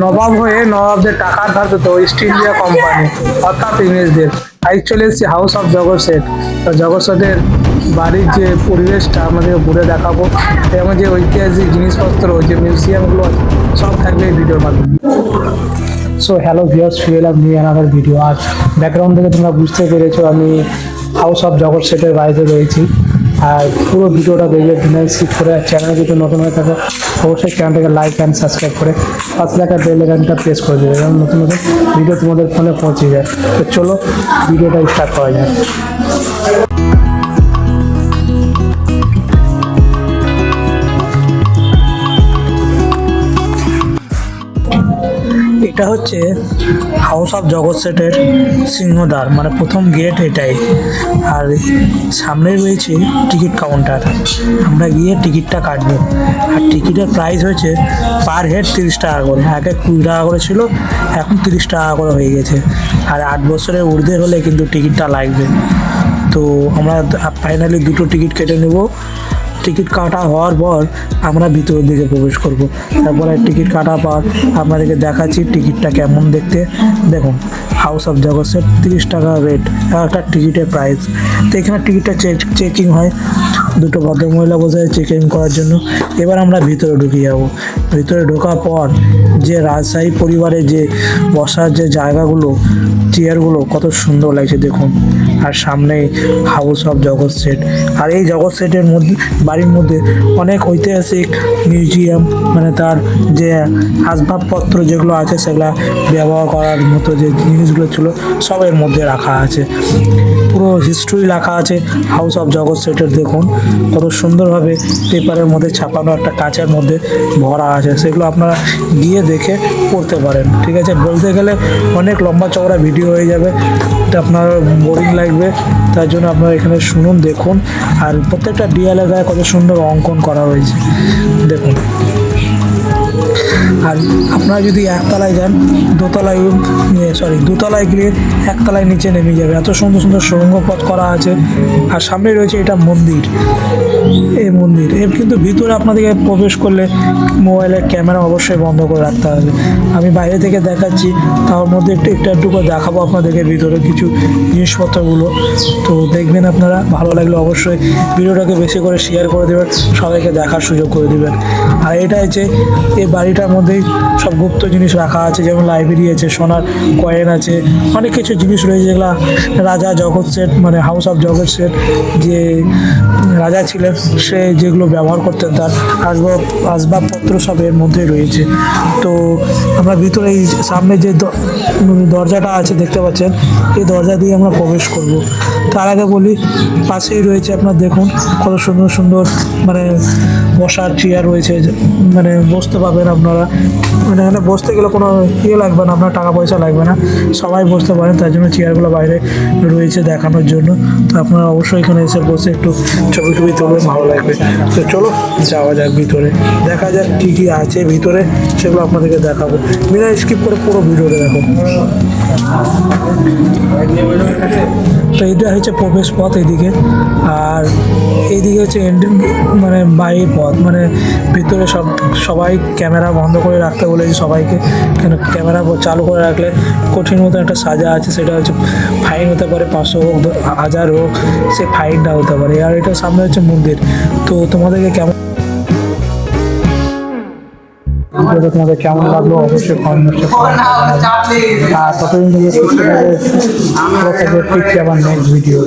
নবাব হয়ে নবাবদের টাকার ধার তো ইস্ট ইন্ডিয়া কোম্পানি অর্থাৎ ইংরেজদের। আজ চলে এসেছি হাউস অফ জগৎ সেট তো জগৎ সেটের বাড়ির যে পরিবেশটা আমাদের ঘুরে দেখাবো। এবং যে ঐতিহাসিক জিনিসপত্র যে মিউজিয়ামগুলো আছে, সব থাকবে এই ভিডিওর মাধ্যমে। সো হ্যালো ভিউয়ার্স ফিল আপ নিয়ে আনাদার ভিডিও আর ব্যাকগ্রাউন্ড থেকে তোমরা বুঝতে পেরেছ, আমি হাউস অফ জগৎ সেটের বাড়িতে রয়েছি। আর পুরো ভিডিওটা দেখবে ডিনার স্কিপ করে আর চ্যানেল যদি নতুন হয়ে থাকে, অবশ্যই চ্যানেলটাকে লাইক অ্যান্ড সাবস্ক্রাইব করে পাশে থাকা বেল আইকনটা প্রেস করে দেবে এবং নতুন নতুন ভিডিও তোমাদের ফোনে পৌঁছে যায়। তো চলো, ভিডিওটা স্টার্ট করা যায় এটা হচ্ছে হাউস অফ জগৎ সেটের সিংহদ্বার মানে প্রথম গেট এটাই। আর সামনে রয়েছে টিকিট কাউন্টার আমরা গিয়ে টিকিটটা কাটবো। আর টিকিটের প্রাইস হয়েছে পার হেড তিরিশ টাকা করে। আগে কুড়ি টাকা করে ছিল, এখন তিরিশ টাকা করে হয়ে গেছে। আর আট বছরের ঊর্ধ্বে হলে কিন্তু টিকিটটা লাগবে। তো আমরা ফাইনালি দুটো টিকিট কেটে নেব। টিকিট কাটা হওয়ার পর আমরা ভিতরের দিকে প্রবেশ করব। তারপরে টিকিট কাটার পর আপনাদেরকে দেখাচ্ছি টিকিটটা কেমন দেখতে। দেখুন হাউস অফ জগৎসের তিরিশ টাকা রেট একটা টিকিটের প্রাইস তো এখানে টিকিটটা চেক চেকিং হয়। দুটো ভদ্রমহিলা বসে চেকিং করার জন্য। এবার আমরা ভিতরে ঢুকে যাব। ভিতরে ঢোকার পর যে রাজশাহী পরিবারে যে বসার যে জায়গাগুলো চেয়ারগুলো কত সুন্দর লাগছে দেখুন। আর সামনে হাউস অফ জগৎ সেট আর এই জগৎ সেটের মধ্যে, বাড়ির মধ্যে অনেক ঐতিহাসিক মিউজিয়াম মানে তার যে আসবাবপত্র যেগুলো আছে, সেগুলো ব্যবহার করার মতো যে জিনিসগুলো ছিল সবের মধ্যে রাখা আছে। পুরো হিস্ট্রি লেখা আছে। হাউস অফ জগৎ সেটের দেখুন। কত সুন্দরভাবে পেপারের মধ্যে ছাপানো একটা কাঁচের মধ্যে ভরা আছে। সেগুলো আপনারা গিয়ে দেখে পড়তে পারেন। ঠিক আছে? বলতে গেলে অনেক লম্বা চওড়া ভিডিও হয়ে যাবে। এটা আপনার বোরিং লাগবে। তার জন্য আপনারা এখানে শুনুন, দেখুন। আর প্রত্যেকটা ডিয়ালে গায়ে কত সুন্দর অঙ্কন করা হয়েছে। দেখুন। আর আপনারা যদি একতলায় যান, দোতলায় সরি দোতলায় গিয়ে একতলায় নিচে নেমে যাবে। এত সুন্দর সুন্দর সুড়ঙ্গ পথ করা আছে। আর সামনে রয়েছে এটা মন্দির। এই মন্দির। এর কিন্তু ভিতরে আপনাদেরকে প্রবেশ করলে মোবাইলের ক্যামেরা অবশ্যই বন্ধ করে রাখতে হবে। আমি বাইরে থেকে দেখাচ্ছি, তার মধ্যে একটু একটু একটু করে দেখাবো আপনাদেরকে ভিতরে কিছু জিনিসপত্রগুলো। তো দেখবেন আপনারা, ভালো লাগলে অবশ্যই ভিডিওটাকে বেশি করে শেয়ার করে দেবেন, সবাইকে দেখার সুযোগ করে দেবেন। আর এটা হচ্ছে, এই বাড়িটার মধ্যেই সব গুপ্ত জিনিস রাখা আছে, যেমন লাইব্রেরি আছে, সোনার কয়েন আছে, অনেক কিছু জিনিস রয়েছে যেগুলো রাজা জগৎ সেট মানে হাউস অফ জগৎ সেট, যে রাজা ছিলেন, সে যেগুলো ব্যবহার করতেন তার আসবাব, আসবাবপত্র সব এর মধ্যে রয়েছে। তো আমরা ভিতরে এই সামনে যে দরজাটা আছে দেখতে পাচ্ছেন, এই দরজা দিয়ে আমরা প্রবেশ করব। তার আগে বলি, পাশেই রয়েছে আপনার দেখুন, কত সুন্দর সুন্দর মানে বসার চেয়ার রয়েছে মানে বসতে পাবেন আপনারা। মানে এখানে বসতে গেলে কোনো ইয়ে লাগবে না, আপনার টাকা পয়সা লাগবে না। সবাই বসতে পারেন, তার জন্য চেয়ারগুলো বাইরে রয়েছে দেখানোর জন্য। তো আপনারা অবশ্যই এখানে এসে বসে একটু ছবি টবি তুলবেন, ভালো লাগবে। তো চলো, যাওয়া যাক ভিতরে। দেখা যাক কী কী আছে ভিতরে, সেগুলো আপনাদেরকে দেখাবো। বিনা স্কিপ করে পুরো ভিডিওটা দেখো। তো এটা হচ্ছে প্রবেশ পথ এদিকে। আর এইদিকে হচ্ছে এন্ড- মানে বাইরের পথ মানে ভিতরে সব সবাই ক্যামেরা বন্ধ করে রাখতে বলেছি সবাইকে। কেন ক্যামেরা চালু করে রাখলে কঠিন মতো একটা সাজা আছে সেটা হচ্ছে ফাইন হতে পারে পাঁচশো হোক হাজার হোক সে ফাইনটা হতে পারে। আর এটা সামনে হচ্ছে মন্দির। তো তোমাদেরকে কেমন ভিডিওটা তোমাদের কেমন লাগল? অবশ্যই কমেন্টে আর ততদিন থেকে সুস্থ থাকবে আবার নেক্সট ভিডিও